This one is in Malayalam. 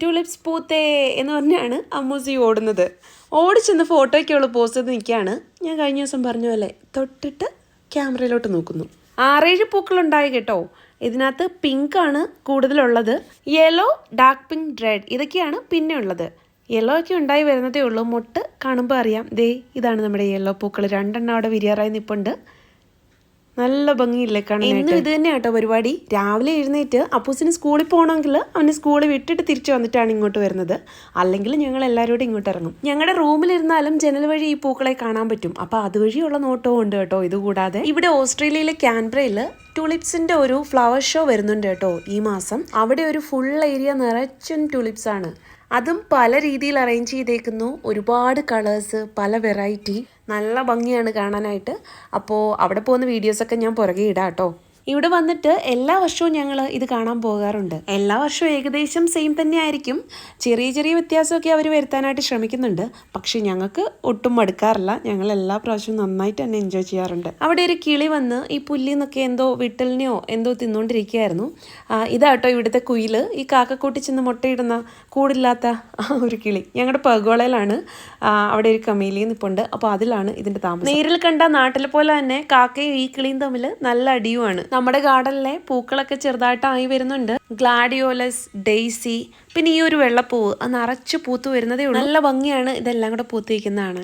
ട്യൂലിപ്സ് പൂത്തേ എന്ന് പറഞ്ഞാണ് അമ്മൂസി ഓടുന്നത്. ഓടിച്ചെന്ന് ഫോട്ടോയ്ക്കുള്ള പോസ് ചെയ്ത് നിൽക്കുകയാണ്. ഞാൻ കഴിഞ്ഞ ദിവസം പറഞ്ഞ പോലെ തൊട്ടിട്ട് ക്യാമറയിലോട്ട് നോക്കുന്നു. ആറേഴ് പൂക്കളുണ്ടായി കേട്ടോ. ഇതിനകത്ത് പിങ്ക് ആണ് കൂടുതലുള്ളത്. യെല്ലോ ഡാർക്ക് പിങ്ക് റെഡ് ഇതൊക്കെയാണ് പിന്നെ ഉള്ളത്. യെല്ലോ ഒക്കെ ഉണ്ടായി വരുന്നതേ ഉള്ളൂ. മൊട്ട് കാണുമ്പോൾ അറിയാം. ദേ ഇതാണ് നമ്മുടെ യെല്ലോ പൂക്കൾ രണ്ടെണ്ണം അവിടെ വിരിയാറായി നിൽപ്പുണ്ട് നല്ല ഭംഗിയില്ലേ കാണാൻ ഇന്നും ഇത് തന്നെ കേട്ടോ പരിപാടി. രാവിലെ എഴുന്നേറ്റ് അപ്പൂസിന് സ്കൂളിൽ പോകണമെങ്കിൽ അവന് സ്കൂളിൽ വിട്ടിട്ട് തിരിച്ചു വന്നിട്ടാണ് ഇങ്ങോട്ട് വരുന്നത്. അല്ലെങ്കിൽ ഞങ്ങൾ എല്ലാവരോടും ഇങ്ങോട്ട് ഇറങ്ങും. ഞങ്ങളുടെ റൂമിലിരുന്നാലും ജനൽ വഴി ഈ പൂക്കളെ കാണാൻ പറ്റും. അപ്പോൾ അതുവഴിയുള്ള നോട്ടവും ഉണ്ട് കേട്ടോ ഇതുകൂടാതെ. ഇവിടെ ഓസ്ട്രേലിയയിലെ ക്യാൻബ്രയിൽ ടുലിപ്സിന്റെ ഒരു ഫ്ലവർ ഷോ വരുന്നുണ്ട് കേട്ടോ ഈ മാസം. അവിടെ ഒരു ഫുൾ ഏരിയ നിറച്ചും ടുലിപ്സ് ആണ്. അതും പല രീതിയിൽ അറേഞ്ച് ചെയ്തേക്കുന്നു. ഒരുപാട് കളേഴ്സ് പല വെറൈറ്റി നല്ല ഭംഗിയാണ് കാണാനായിട്ട്. അപ്പോൾ അവിടെ പോകുന്ന വീഡിയോസൊക്കെ ഞാൻ പുറകെ ഇടാം കേട്ടോ. ഇവിടെ വന്നിട്ട് എല്ലാ വർഷവും ഞങ്ങൾ ഇത് കാണാൻ പോകാറുണ്ട്. എല്ലാ വർഷവും ഏകദേശം സെയിം തന്നെ ആയിരിക്കും. ചെറിയ ചെറിയ വ്യത്യാസമൊക്കെ അവർ വരുത്താനായിട്ട് ശ്രമിക്കുന്നുണ്ട്. പക്ഷേ ഞങ്ങൾക്ക് ഒട്ടും മടുക്കാറില്ല. ഞങ്ങൾ എല്ലാ പ്രാവശ്യവും നന്നായിട്ട് തന്നെ എൻജോയ് ചെയ്യാറുണ്ട്. അവിടെ ഒരു കിളി വന്ന് ഈ പുല്ലിന്നൊക്കെ എന്തോ വിട്ടലിനെയോ എന്തോ തിന്നുകൊണ്ടിരിക്കുകയായിരുന്നു ഇതാട്ടോ ഇവിടുത്തെ കുയിൽ ഈ കാക്കക്കൂട്ടി ചെന്ന് മുട്ടയിടുന്ന കൂടില്ലാത്ത ഒരു കിളി. ഞങ്ങളുടെ പഗോളയിലാണ് അവിടെ ഒരു കമീലി നിപ്പുണ്ട്. അപ്പോൾ അതിലാണ് ഇതിന്റെ താമസം. നേരിൽ കണ്ട നാട്ടിലെ പോലെ തന്നെ കാക്കയും ഈ കിളിയും തമ്മിൽ നല്ല അടിയുമാണ്. നമ്മുടെ ഗാർഡനിലെ പൂക്കളൊക്കെ ചെറുതായിട്ടായി വരുന്നുണ്ട്. ഗ്ലാഡിയോലസ് ഡെയ്സി പിന്നെ ഈ ഒരു വെള്ളപ്പൂവ് അത് നിറച്ച് പൂത്ത് വരുന്നതേ ഉള്ളൂ. നല്ല ഭംഗിയാണ് ഇതെല്ലാം കൂടെ പൂത്തിരിക്കുന്നതാണ്